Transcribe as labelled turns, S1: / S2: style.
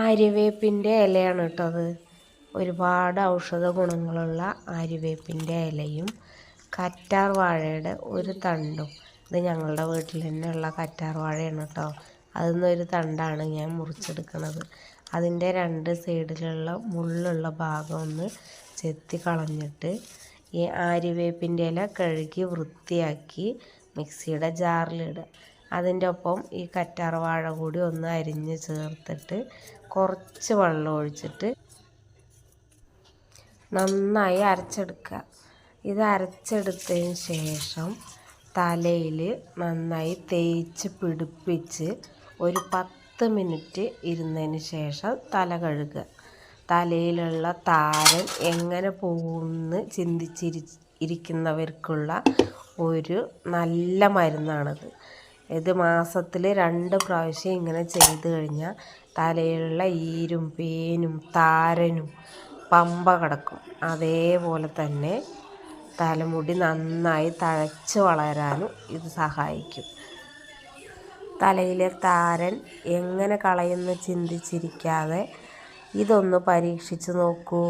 S1: ആര്യവേപ്പിന്റെ ഇലയാണ് കേട്ടോ അത്. ഒരുപാട് ഔഷധ ഗുണങ്ങളുള്ള ആര്യവേപ്പിന്റെ ഇലയും കറ്റാർ വാഴയുടെ ഒരു തണ്ടും. ഇത് ഞങ്ങളുടെ വീട്ടിൽ തന്നെയുള്ള കറ്റാർ വാഴയാണ് കേട്ടോ. അതിൽ നിന്നൊരു തണ്ടാണ് ഞാൻ മുറിച്ചെടുക്കുന്നത് അതിന്റെ രണ്ട് സൈഡിലുള്ള മുള്ളുള്ള ഭാഗം ഒന്ന് ചെത്തി കളഞ്ഞിട്ട് ഈ ആര്യവേപ്പിന്റെ ഇല കഴുകി വൃത്തിയാക്കി മിക്സിയുടെ ജാറിലിടുക. അതിന്റെ ഒപ്പം ഈ കറ്റാർ വാഴ കൂടി ഒന്ന് അരിഞ്ഞ് ചേർത്തിട്ട് കുറച്ച് വെള്ളം ഒഴിച്ചിട്ട് നന്നായി അരച്ചെടുക്കുക. ഇത് അരച്ചെടുത്തതിന് ശേഷം തലയിൽ നന്നായി തേച്ച് പിടിപ്പിച്ച് ഒരു പത്ത് മിനിറ്റ് ഇരുന്നതിന് ശേഷം തല കഴുകുക. തലയിലുള്ള താരൻ എങ്ങനെ പോകുമെന്ന് ചിന്തിച്ചിരി ഇരിക്കുന്നവർക്കുള്ള ഒരു നല്ല മരുന്നാണിത്. ഇത് മാസത്തിൽ രണ്ട് പ്രാവശ്യം ഇങ്ങനെ ചെയ്ത് കഴിഞ്ഞാൽ തലയിലുള്ള ഈരും പേനും താരനും പമ്പ കിടക്കും. അതേപോലെ തന്നെ തലമുടി നന്നായി തഴച്ച് വളരാനും ഇത് സഹായിക്കും. തലയിലെ താരൻ എങ്ങനെ കളയുമെന്ന് ചിന്തിച്ചിരിക്കാതെ ഇതൊന്ന് പരീക്ഷിച്ച് നോക്കൂ.